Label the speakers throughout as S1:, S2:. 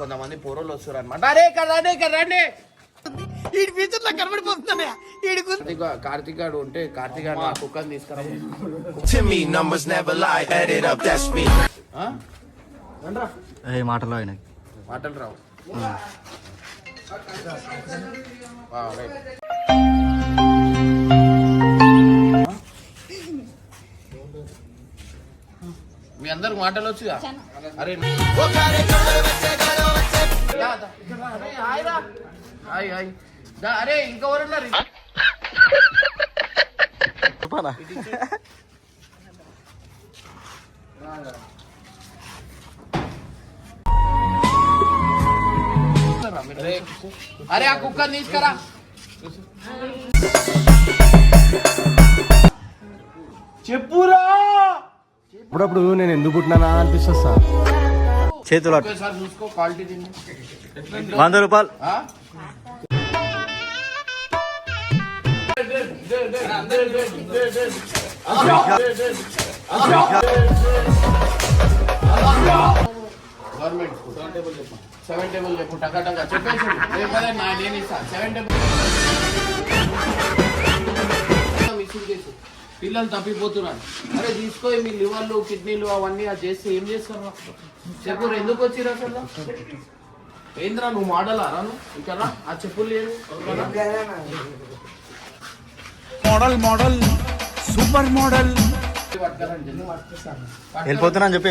S1: కొంతమంది పోరోళ్ళు వస్తారు అనమాట అరే ఇక్కడ రండి ఇక్కడ రండి.
S2: ఈ ఫ్యూచర్లో కనబడిపోతున్నాయా ఈడి
S1: కార్తీక్ కార్తీక్ గాడు ఉంటే కార్తీక్ గాడు నా కుక్కని తీసుకురా
S3: Timmy numbers never lie, add it up, that's me.
S1: ఆ?
S4: ఏ మాటలు
S1: రావు ఆ, రైట్. మీ అందరికి మాటలు వచ్చుగా? అరే హాయ్. హాయ్ అరే ఇంకెవరున్నారు అరే, అరే ఆ కుక్కని తీసుకురా. చెప్పురా!
S5: అప్పుడప్పుడు నేను ఎందుకు పుట్టినానా అనిపిస్తుంది సార్.
S4: చేతులు వంద రూపాయలు?
S1: గవర్నమెంట్ సెవెన్ టేబుల్ చెప్పేసి లేకపోతే నా నేను ఇస్తాను సెవెన్ టేబుల్. మిస్సింగ్ కేసు పిల్లలు తప్పిపోతున్నారు. అరే తీసుకో మీ లివర్లు కిడ్నీలు అవన్నీ అది చేస్తే ఏం చేస్తారు చెప్పు ఎందుకు వచ్చిరు అసలు? ఏంద్రా నువ్వు మోడల్? రాను ఇక్కడ. ఆ చెప్పులు లేదు
S2: మోడల్ మోడల్ సూపర్ మోడల్.
S4: వెళ్ళిపోతున్నా అని చెప్పి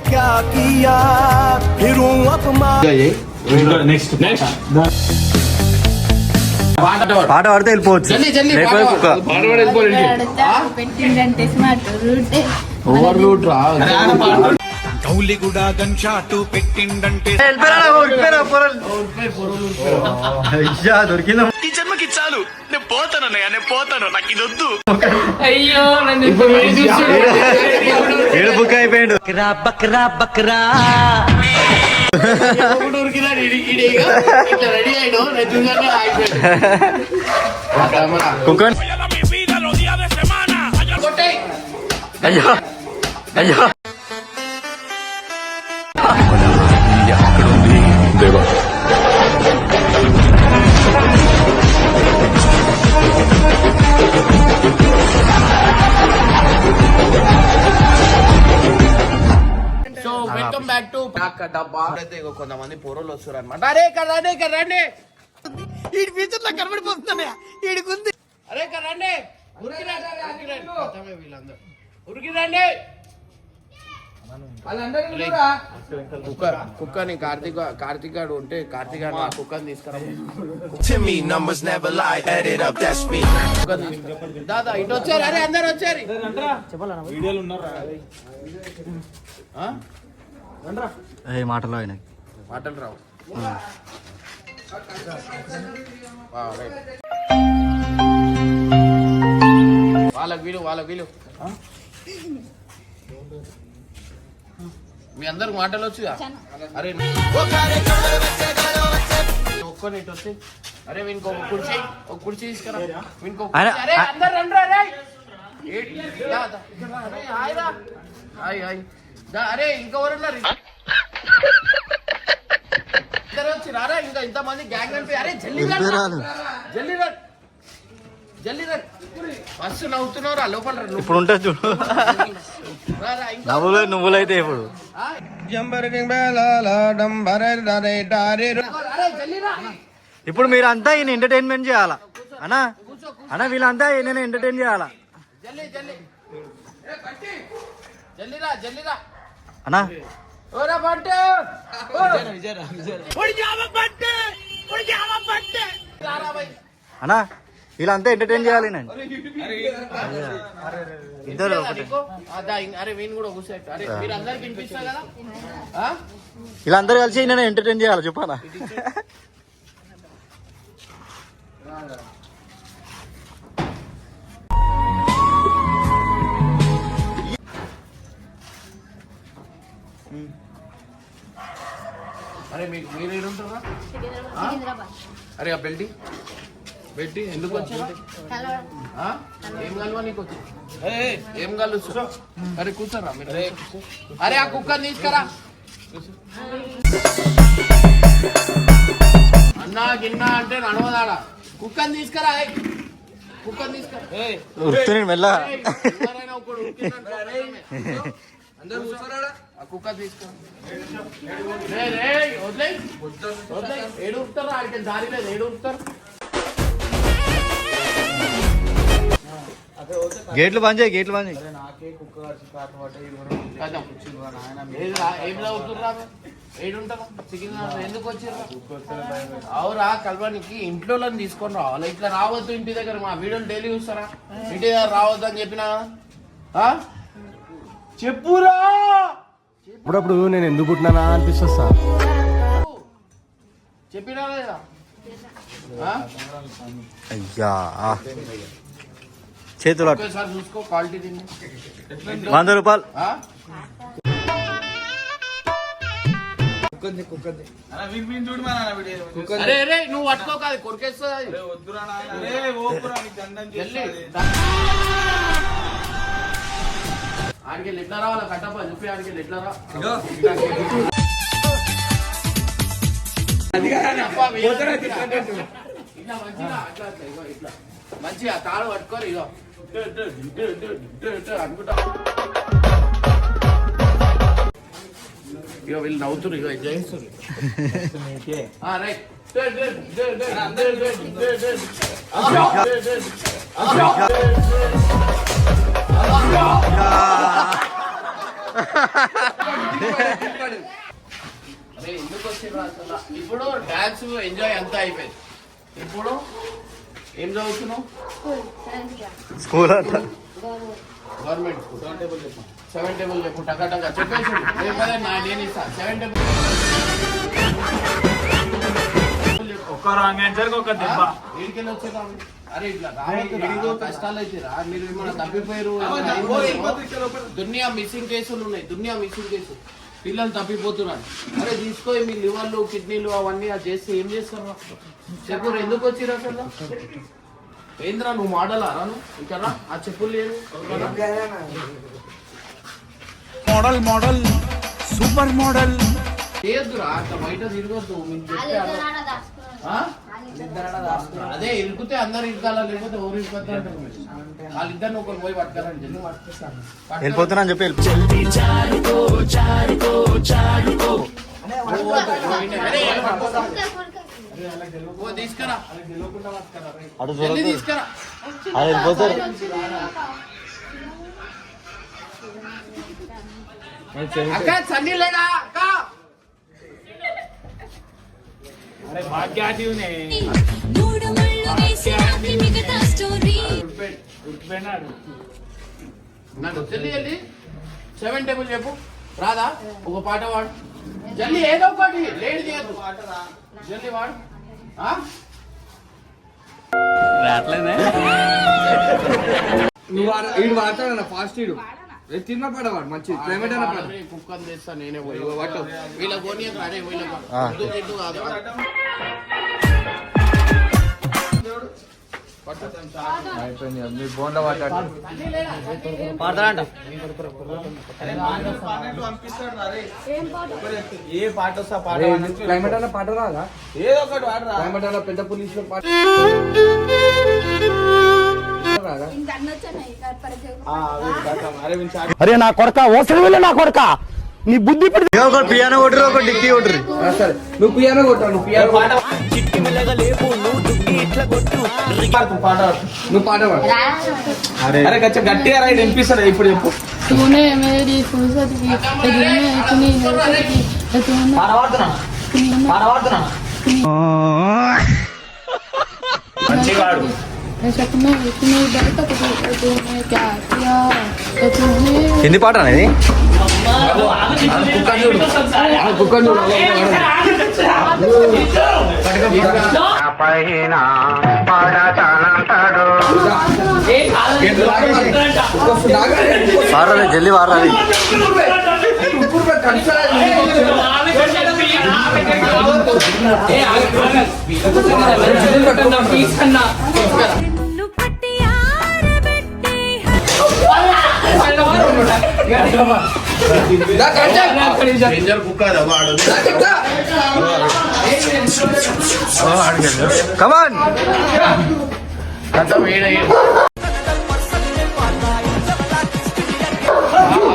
S4: ఆ.
S1: పెద్ద పోలీసులు
S4: పాట పాడితే వెళ్ళిపోవచ్చు.
S1: జల్లి జల్లి
S4: లేకపోతే కుక్క
S6: పెట్టిందంటే స్మార్ట్ రూటే
S1: ఓవర్ రూట్ రా.
S2: గౌలిగూడ గన్ షాట్ పెట్టిండంటే.
S4: అయ్యా దొరికిందా?
S3: ఈ జన్మకి చాలు. నేను పోతాను అన్నయ్య నేను పోతాను. నాకు ఇది వద్దు
S4: ఏడు బుక్ అయిపోయాడు
S1: రెడీ అయ్యాడు నేను చూసానే ఆగిపోయాడు డబ్బా అయితే కొంతమంది పోరోళ్ళు వస్తారు అనమాట అరే ఇక్కడ రండి ఇక్కడ రండి.
S2: ఈ ఫ్యూచర్లో కనబడిపోతున్నాయా ఈడికుంది
S1: అరే ఇక్కడ రండి. ఉరికి రండి, కుక్కని కార్తీక్ కార్తీక్ గాడు ఉంటే కార్తీక్ నా కుక్కని తీసుకురా
S3: Timmy numbers never lie, add it up, that's me.
S1: కుక్కని తీసుకురా. దాదా ఇటు వచ్చారు అరే అందరు వచ్చారు. ఆ?
S4: ఏ మాటలు ఆయనకి
S1: మాటలు రావు. వాళ్ళకి వీలు వాళ్ళకి వీలు? మీ అందరికి మాటలు వచ్చుగా? అరే ఒక్కని ఇటు వచ్చి. అరే వీనికి ఒక కుర్చీ ఒక కుర్చీ తీసుకురా. వీనికి
S4: అరే,
S1: అందరు రండి హాయ్ రా. హాయ్ అరే ఇంకెవరున్నారు? వచ్చి రారా ఇంకా ఇంతమంది గ్యాంగ్ అనిపి అరే జల్లి రా.
S4: ఇద్దరాలు.
S1: జల్లి రా జల్లి రా మస్తు నవ్వుతున్నావు రా లోపల.
S4: ఇప్పుడు ఉంటుంది చూడు నవ్వులు నువ్వులైతే ఇప్పుడు. ఇప్పుడు మీరంతా ఈయన ఎంటర్టైన్మెంట్ చేయాలా? అన్నా? అన్న వీళ్ళంతా ఈయన ఎంటర్టైన్ చేయాలా?
S1: జల్లి
S4: అన్నా ఇలా అంతా ఎంటర్టైన్ చేయాలి నేను. ఇద్దరు
S1: ఇలా
S4: అందరు కలిసి నేను ఎంటర్టైన్ చేయాలి చెప్పాలా Mm.
S1: అరే మీకు మీరు ఏడుంటారా అరే ఆ బెల్ట్ బెల్ట్ ఎందుకు వచ్చింది ఆ? ఏం కలవా నీకు వచ్చి? ఏయ్, ఏం కలుసు అరే కూర్చోరా మీరు. అరే ఆ కుక్కర్ తీసుకురా. అన్నా గిన్నా అంటే నడవదాడా? కుక్కర్ తీసుకురా ఏయ్. కుక్కర్ తీసుకురా
S4: మెల్ల
S1: అందరూ కూర్చోరాడా? ఆ కుక్క
S4: గేట్లు బంద్ చేయి గేట్లు బంద్ చేయి.
S1: నాకే కుక్క పట్టే ఏం అవుతుర్రా చికెన్ ఎందుకు వచ్చారు? అవురా కలవానికి ఇంట్లో తీసుకొని రావాలి. ఇట్లా రావద్దు ఇంటి దగ్గర మా వీడియోలు డైలీ చూస్తారా? ఇంటి దగ్గర రావద్దు అని చెప్పినా? చెప్పురా!
S5: అప్పుడప్పుడు నేను ఎందుకు పుట్టినానా అనిపిస్తుంది సార్.
S1: చెప్పినా లేదా? ఆ?
S4: అయ్యా. చేతులు
S1: చూసుకో క్వాలిటీ
S4: వంద రూపాయలు.
S1: నువ్వు పట్టుకో కాదు కొరికేస్తుంది. ఆడికి ఎట్లారా వాళ్ళ కట్టప్ప? చెప్పి ఆడికి ఎట్లారా? ఇట్లా మంచిగా ఇగో ఇట్లా. మంచిగా తాడు పట్టుకోరు ఇగో. అనుకుంటా. ఇక వీళ్ళు నవ్వుతున్నారు ఇగో ఎంజాయ్ రైట్ అందరూ అరే ఎందుకు వచ్చిర్రు అసలు? ఇప్పుడు డాన్స్ ఎంజాయ్ అంతా అయిపోయింది. ఇప్పుడు ఏం చదువుతున్నావు?
S4: స్కూల్ అంట.
S1: గవర్నమెంట్ సెవెన్ టేబుల్ చెప్పు. టకా టకా. చెప్పేసి కదా నా నేను ఇస్తా. సెవెన్ టేబుల్
S7: ఒక్క రాంగ్ ఆన్సర్ ఒక దెబ్బ.
S1: వీడికెళ్ళి వచ్చేదా అరే ఇట్లా కష్టాలు అయితే రా. మీరు ఏమైనా తప్పిపోయారు దునియా మిస్సింగ్ కేసులు ఉన్నాయి. దునియా మిస్సింగ్ కేసులు పిల్లలు తప్పిపోతున్నారు. అరే తీసుకో మీ లివర్లు కిడ్నీలు అవన్నీ అది చేస్తే ఏం చేస్తారు చెప్పు ఎందుకు వచ్చిర్రు అసలు? ఏంద్రా నువ్వు మోడల్ రా నువ్వు? ఇక్కడ ఆ చెప్పులు లేదు.
S7: Model model super model.
S1: చేయొద్దురా అట్లా బయట తిరగొద్దు మీకు చెప్తే? అదే ఇరుకుతే అందరు ఇరుకాలా లేకపోతే ఎవరు ఇరుకుతారు. వాళ్ళిద్దరిని ఒకరు పోయి పట్టుకారండి జల్ది. పట్టుకో.
S4: వెళ్ళిపోతున్నా అని చెప్పి
S1: తీసుకురా.
S4: అటు
S1: జల్ది
S4: చూడకు.
S1: తీసుకురా.
S4: అది వెళ్ళిపోతారు
S1: అక్క సన్నీ లేడా? అక్క! నన్ను సెవెన్ టేబుల్ చెప్పు. రాదా? ఒక పాట వాడు. జల్ది ఏదో ఒకటి. లేడీ చేయద్దు జల్ది వాడు. ఆ?
S8: నువ్వు వాడతాడన్న ఫాస్ట్ వీడు తిన్న పడవాడు మంచి క్లైమేట్ అన్న పడ.
S1: కుక్కని తెస్తా నేనే వీళ్ళ కొని అరే వీళ్ళ
S8: మీ
S4: పాడతాడంట.
S7: ఏ పాట వస్తా పాట
S8: క్లైమేట్ అన్న పాట రాదా?
S7: ఏదో ఒకటి
S8: క్లైమేట్ అన్న పెద్ద పోలీసులో పాట
S7: అరే
S2: నా కొడక ఓసలి వెళ్ళి నా కొడక. నీ బుద్ధి
S4: ఒక పియానో కొట్టురు ఒక డిక్కీ కొట్టురు
S8: సరే. నువ్వు పియానో కొట్టావు నువ్వు పియానో
S7: పాట? ఇట్లా కొట్టు. పాట
S8: నువ్వు పాట
S7: అరే కొంచెం గట్టిగా రాయి వినిపిస్తుంది ఇప్పుడు చెప్పు.
S6: తూనే
S7: పాట
S4: అనేది
S1: కుక్కర్ చూడు
S4: వారాలి. జల్దీ వారాలి
S1: డేంజర్ కుక్క అది వాడు
S4: కమాన్
S1: అంతా వేడి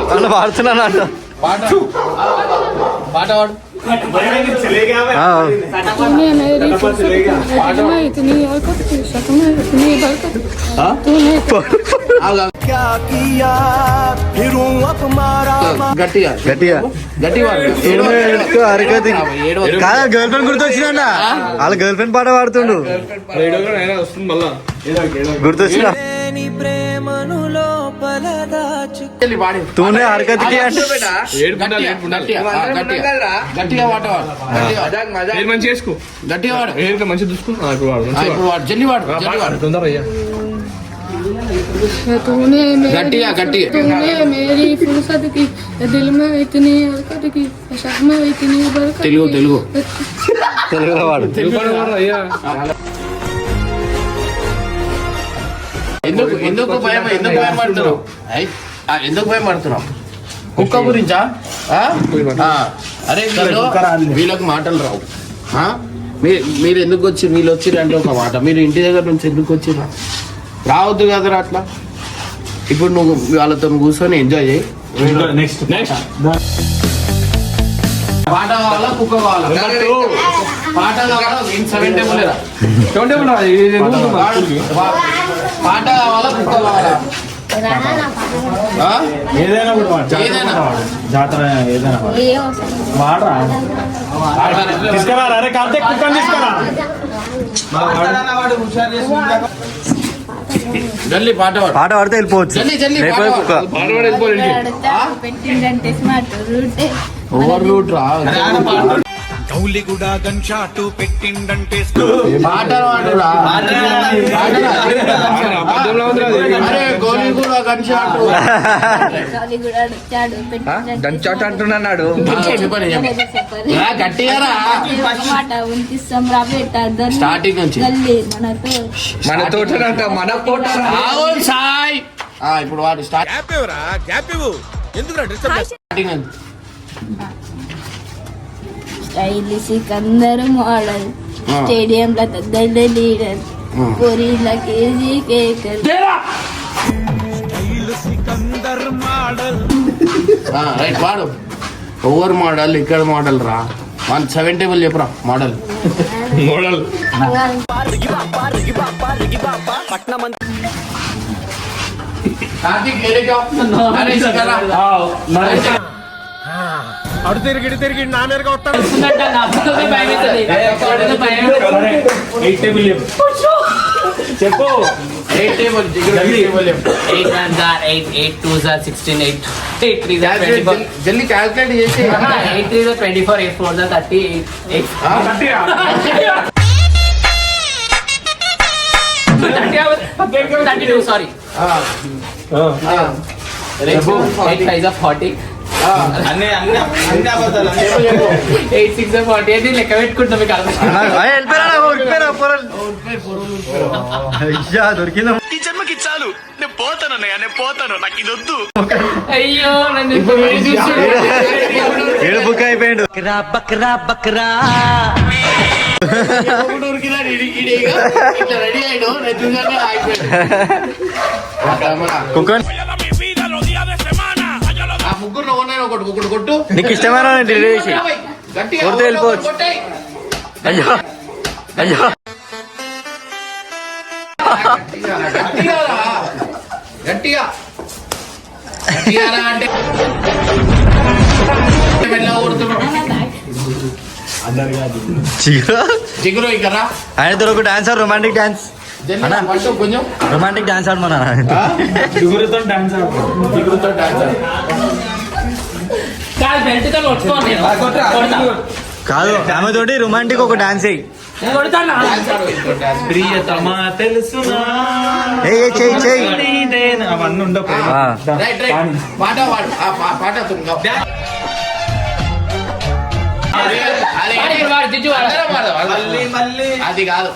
S4: వాళ్ళు వాడుతున్నాను అంట
S1: పాట పాట పాడు
S6: तूने मेरी फुर्सत की दिल में इतनी हरकत की सपना इतनी बरकत तूने
S1: గట్టిగా.
S4: గట్టిగా. కాదా గర్ల్ ఫ్రెండ్ గుర్తొచ్చిన వాళ్ళ గర్ల్ ఫ్రెండ్ పాట పాడుతుండు. గుర్తొచ్చిన. తూనే హరకత్కి. అంటే
S7: ఏడుకుంటా
S1: గట్టిగా, వాడు.
S7: మంచి చూసుకో.
S1: జల్లి వాడు. జల్లి వాడు.
S7: తొందర అయ్యా
S6: तूने मेरी
S1: गट्टिया, गट्टिया।
S6: तूने मेरी फुर्सत की दिल में इतनी हरकत की सपना इतनी बरकत
S1: తెలుగు
S6: की।
S1: తెలుగు
S4: తెలుగులో వాడు
S7: అయ్యా
S1: ఎందుకు ఎందుకు భయం ఎందుకు భయం పడుతున్నావు ఐ, ఆ, ఎందుకు భయం పడుతున్నావు కుక్క గురించా ఆ? ఆ, అరే వీళ్ళు వీళ్ళకి మాటలు రావు ఆ? మీ- మీరు ఎందుకు వచ్చి వీళ్ళు వచ్చిర్రు అంటే ఒక మాట మీరు ఇంటి దగ్గర నుంచి ఎందుకు వచ్చిర్రా రావద్దు కదరా అట్లా. ఇప్పుడు నువ్వు వాళ్ళతో కూర్చొని ఎంజాయ్ చేయి.
S7: నెక్స్ట్ నెక్స్ట్
S1: పాట కావాలా కుక్క కావాలా? పాట కావాలా? సెవెన్ టేబుల్ పాట కావాలా కుక్క కావాలా?
S5: ఏదైనా కూడా జాతర ఏదైనా. వాడు. వాడరా? తీసుకురా అరే కుక్కని తీసుకురా.
S1: జల్లి పాట పాడు.
S4: పాట పాడితే వెళ్ళిపోవచ్చు. లేకపోతే కుక్క
S1: పాడు.
S7: పాట పాడు వెళ్ళిపోవాలి
S6: పెట్టిందంటే స్మార్ట్ రూటే
S1: ఓవర్ రూట్ రా పాటలు పాడురా. అరే
S6: వచ్చాడు
S8: దంచాట అంటున్నాడు
S1: స్టార్టింగ్. నుంచి
S8: మన తోటనంట మన తోట
S1: సాయ్. ఆ, ఇప్పుడు వాడు స్టార్ట్ స్టార్టింగ్ నుంచి.
S6: స్టైల్ సికందర్ మోడల్
S1: ఆ.
S6: స్టేడియం లో తగ్గల లీడర్.
S1: ఆ.
S6: పూరీల కేజీ కేకర్
S1: ఆ, రైట్ వాడు. Over model? ఇక్కడ మోడల్ రా. వన్ సెవెన్ టేబుల్ చెప్పురా మోడల్.
S7: మోడల్.
S1: కార్తీక్
S5: అడు తిరిగి ఇటు తిరిగి నా మీదగా వస్తాడు
S7: ఎయిట్ చెప్పు
S1: eight table
S9: eight ones are eight, eight twos are sixteen, eight, eight threes are
S1: Calculate,
S9: twenty-four.
S1: జల్లి- క్యాల్కులేట్ చేసి
S9: fours are thirty, eight, eight.
S1: ఆ?
S9: Thirty are- Thirty-two, sorry.
S1: ఆ. ఆ.
S7: అన్ని అన్ని అన్ని అబద్ధాలు
S9: six are forty. అది లెక్క పెట్టుకుంటాం మీకు అర్థం
S4: వెళ్ళిపోయినా. వెళ్ళిపోయినా పొరలు అయ్యా దొరికిందా?
S9: అయ్యో నన్ను
S1: ఇప్పుడు వీడు చూస్తుడు.
S4: ఏడు బుక్ అయిపోయాడు.
S1: ఒకడు ఉరికినాడు, ఈడి- ఈడి ముగ్గురు ఉన్నాయి ఒకటి ఒకటి కొట్టు.
S4: నీకు ఇష్టమైన కొడితే వెళ్ళిపోవచ్చు. అయ్యో. అయ్యో.
S1: గట్టిగా అంటే.
S4: చిగురు.
S1: ఇక్కడ.
S4: ఆయన ఒక
S1: dancer romantic dance
S4: romantic dance ఆడమన్నా
S5: dance
S1: దిగురుతో డాన్స్ ఆడు.
S9: కాదు బెల్ట్తో కొట్టుకోండి నేను. కొడతా.
S4: కాదు ఆమె తోటి రొమాంటిక్ ఒక డాన్స్.
S5: ప్రియతమా నీదేనా? అవన్నీ ఉండవు
S4: ఆ.
S1: రైట్ రైట్ పాట పాట. అదే, కాదు.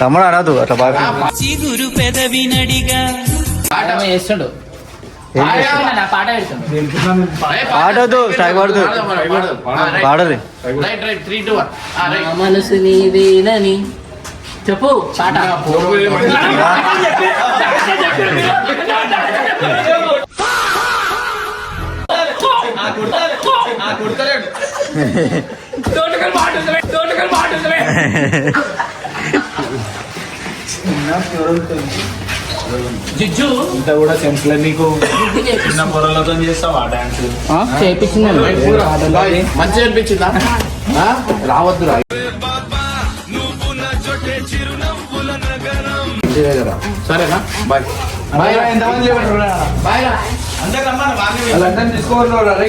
S4: తమ్ముడు అనదు అట్లా బాగా.
S1: పాట
S9: ఆమె చేస్తుండు.
S1: పాడా.
S9: నా పాట
S4: స్ట్రైక్ పడదు.
S1: మనం, పాడదాం.
S9: మనసు నీదేనని చెప్పు పాట. జిజ్జు.
S5: ఇంత కూడా సెన్స్ నీకు. చిన్న పొరలతో చేస్తావా డాన్స్
S1: బాయ్. మంచిగా అనిపించిందా? ఆ? రావద్దు. సరేనా? బాయ్. బాయ్.
S8: ఎంతమంది
S1: బాయ్ రా.
S8: వాళ్ళందరినీ తీసుకోవాలి రే మళ్ళా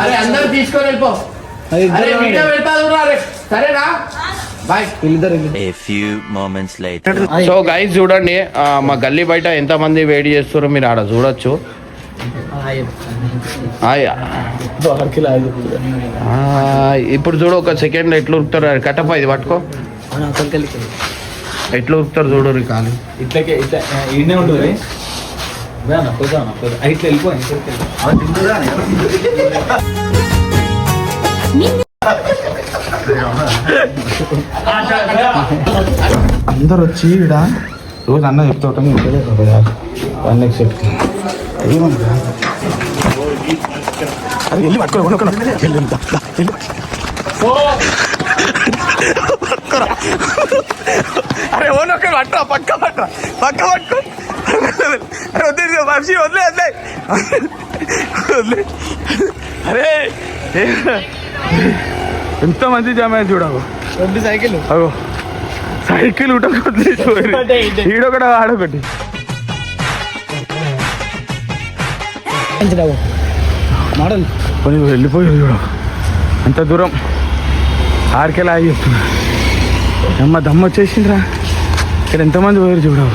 S1: అరే అందరు తీసుకొని వెళ్ళిపో. అరే వీడియో. సరేనా. సో గైస్ చూడండి మా గల్లీ బయట ఎంత మంది వెయిట్ చేస్తారో మీరు ఆడ చూడొచ్చు. ఆయ్. ఆ, ఇప్పుడు చూడు ఒక సెకండ్ ఎట్లా ఉరుకుతారు. కట్టప్ప ఇది పట్టుకో. ఎట్లా ఉరుకుతారు చూడు కాలు
S5: ఇట్లకే ఇట్లా ఈడనే ఉంటుంది పోదాం పోదాం ఇట్లా వెళ్ళిపో అందరు వచ్చి ఇక్కడ రోజు అన్న చెప్తాం వన్ నెక్స్ట్ చెప్తా. ఏమన్నా అది వెళ్ళి పట్టుకో కొనుక్కో వెళ్ళి వెళ్ళి పట్టుకోరా. అరే ఓనొక్క పట్టరా పక్క పట్టరా పక్క పట్టుకో. వంశీ వదిలే వదిలే. వదిలే. అరే ఎంత మంది జమ చూడవు సైకిల్ అగో. సైకిల్ వదిలేసి ఈడొకటి ఆడొకటి మోడల్. కొన్ని వెళ్ళిపోయి చూడ అంత దూరం. ఆరికెలా ఆగి చెప్తున్నా. అమ్మ దమ్మ వచ్చేసిందిరా. ఇక్కడ ఎంతమంది పోయారు చూడవు